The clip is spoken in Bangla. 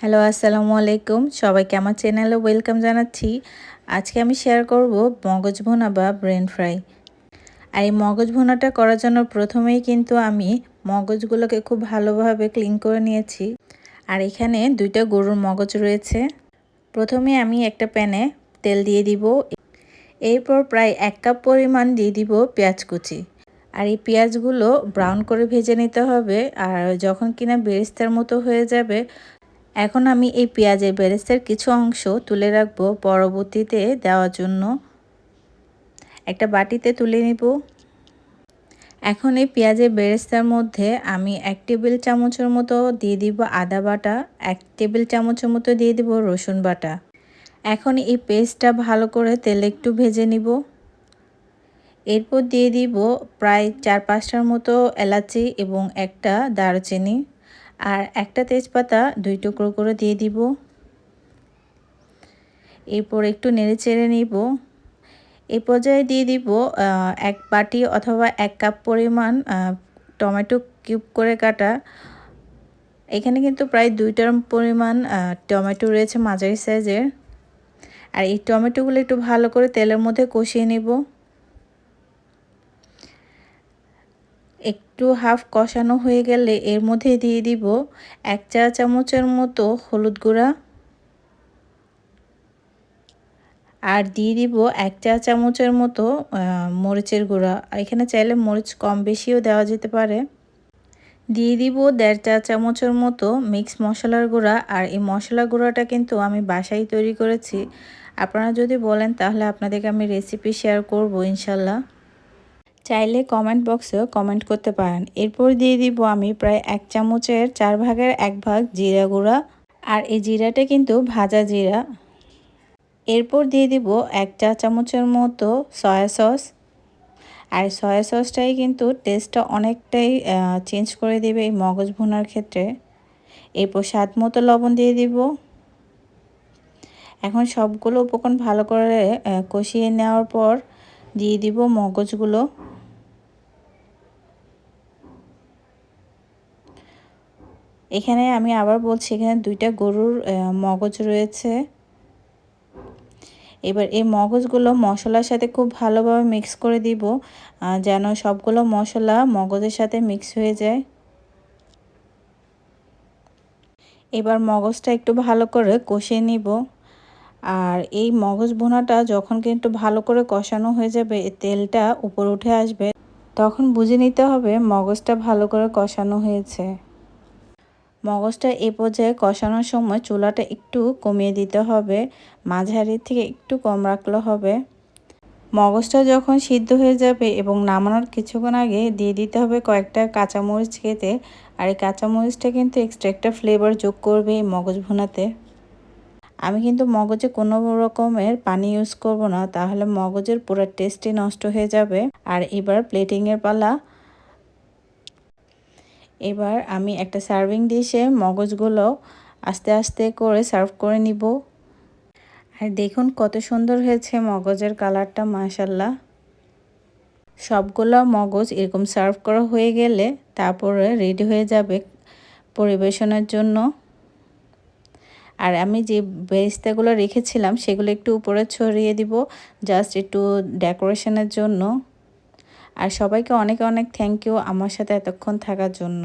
হ্যালো, আসসালামু আলাইকুম। সবাইকে আমার চ্যানেলে ওয়েলকাম জানাচ্ছি। আজকে আমি শেয়ার করব মগজ ভোনা বা ব্রেন ফ্রাই আর এই মগজ ভোনাটা করার জন্য প্রথমেই কিন্তু আমি মগজগুলোকে খুব ভালোভাবে ক্লিন করে নিয়েছি। আর এখানে দুইটা গরুর মগজ রয়েছে। প্রথমে আমি একটা প্যানে তেল দিয়ে দিব। এরপর প্রায় এক কাপ পরিমাণ দিয়ে দিব পেঁয়াজ কুচি। আর এই পেঁয়াজগুলো ব্রাউন করে ভেজে নিতে হবে। আর যখন কিনা বেরেস্তার মতো হয়ে যাবে এখন আমি এই পেঁয়াজের বেরেস্তার কিছু অংশ তুলে রাখব পরবর্তীতে দেওয়ার জন্য। একটা বাটিতে তুলে নিব। এখন এই পেঁয়াজের বেরেস্তার মধ্যে আমি এক টেবিল চামচের মতো দিয়ে দিব আদা বাটা, এক টেবিল চামচের মতো দিয়ে দিব রসুন বাটা। এখন এই পেস্টটা ভালো করে তেলে একটু ভেজে নিব। এরপর দিয়ে দিব প্রায় চার পাঁচটার মতো এলাচি এবং একটা দারচিনি। আর একটা তেজপাতা দুই টুকরো করে দিয়ে দিব। এরপর একটু নেড়ে চেড়ে নিব। এ পর্যায়ে দিয়ে দিব এক বাটি অথবা এক কাপ পরিমাণ টমেটো কিউব করে কাটা। এখানে কিন্তু প্রায় দুইটার পরিমাণ টমেটো রয়েছে মাঝারি সাইজের। আর এই টমেটোগুলো একটু ভালো করে তেলের মধ্যে কষিয়ে নেব। একটু হাফ কষানো হয়ে গেলে এর মধ্যে দিয়ে দিব এক চা চামচের মতো হলুদ গুঁড়া। আর দিয়ে দিব এক চা চামচের মতো মরিচের গুঁড়া। এখানে চাইলে মরিচ কম বেশিও দেওয়া যেতে পারে। দিয়ে দিব দেড় চা চামচের মতো মিক্স মশলার গুঁড়া। আর এই মশলা গুঁড়াটা কিন্তু আমি বাসায় তৈরি করেছি। আপনারা যদি বলেন তাহলে আপনাদেরকে আমি রেসিপি শেয়ার করব, ইনশাল্লাহ। চাইলে কমেন্ট বক্সেও কমেন্ট করতে পারেন। এরপর দিয়ে দিব আমি প্রায় এক চামচের চার ভাগের এক ভাগ জিরা গুঁড়া। আর এই জিরাটা কিন্তু ভাজা জিরা। এরপর দিয়ে দিব এক চা চামচের মতো সয়া সস আর সয়া সসটাই কিন্তু টেস্টটা অনেকটাই চেঞ্জ করে দেবে এই মগজ ভুনার ক্ষেত্রে। এরপর স্বাদ মতো লবণ দিয়ে দিব। এখন সবগুলো উপকরণ ভালো করে কষিয়ে নেওয়ার পর দিয়ে দিব মগজগুলো। এখানে আমি আবার বলছি, এখানে দুইটা গরুর মগজ রয়েছে। এবার এই মগজগুলো মশলার সাথে খুব ভালোভাবে মিক্স করে দিব যেন সবগুলো মশলা মগজের সাথে মিক্স হয়ে যায়। এবার মগজটা একটু ভালো করে কষিয়ে নিব। আর এই মগজ বোনাটা যখন কিন্তু ভালো করে কষানো হয়ে যাবে তেলটা উপর উঠে আসবে, তখন বুঝে নিতে হবে মগজটা ভালো করে কষানো হয়েছে। মগজটা এ পর্যায়ে কষানোর সময় চুলাটা একটু কমিয়ে দিতে হবে, মাঝারি থেকে একটু কম রাখলে হবে। মগজটা যখন সিদ্ধ হয়ে যাবে এবং নামানোর কিছুক্ষণ আগে দিয়ে দিতে হবে কয়েকটা কাঁচামরিচ খেতে আর এই কাঁচামরিচটা কিন্তু এক্সট্রা একটা ফ্লেভার যোগ করবে এই মগজ ভুনাতে। আমি কিন্তু মগজে কোনো রকমের পানি ইউজ করব না, তাহলে মগজের পুরো টেস্টই নষ্ট হয়ে যাবে। আর এবার প্লেটিংয়ের পালা এবার আমি একটা সার্ভিং ডিশে মগজগুলো আস্তে আস্তে করে সার্ভ করে নিব। আর দেখুন কত সুন্দর হয়েছে মগজের কালারটা মাশাল্লাহ সবগুলো মগজ এরকম সার্ভ করা হয়ে গেলে তারপরে রেডি হয়ে যাবে পরিবেশনের জন্য। আর আমি যে বেরিস্তাগুলো রেখেছিলাম সেগুলো একটু উপরে ছড়িয়ে দিব, জাস্ট একটু ডেকোরেশনের জন্য। আর সবাইকে অনেক অনেক থ্যাংক ইউ আমার সাথে এতক্ষণ থাকার জন্য।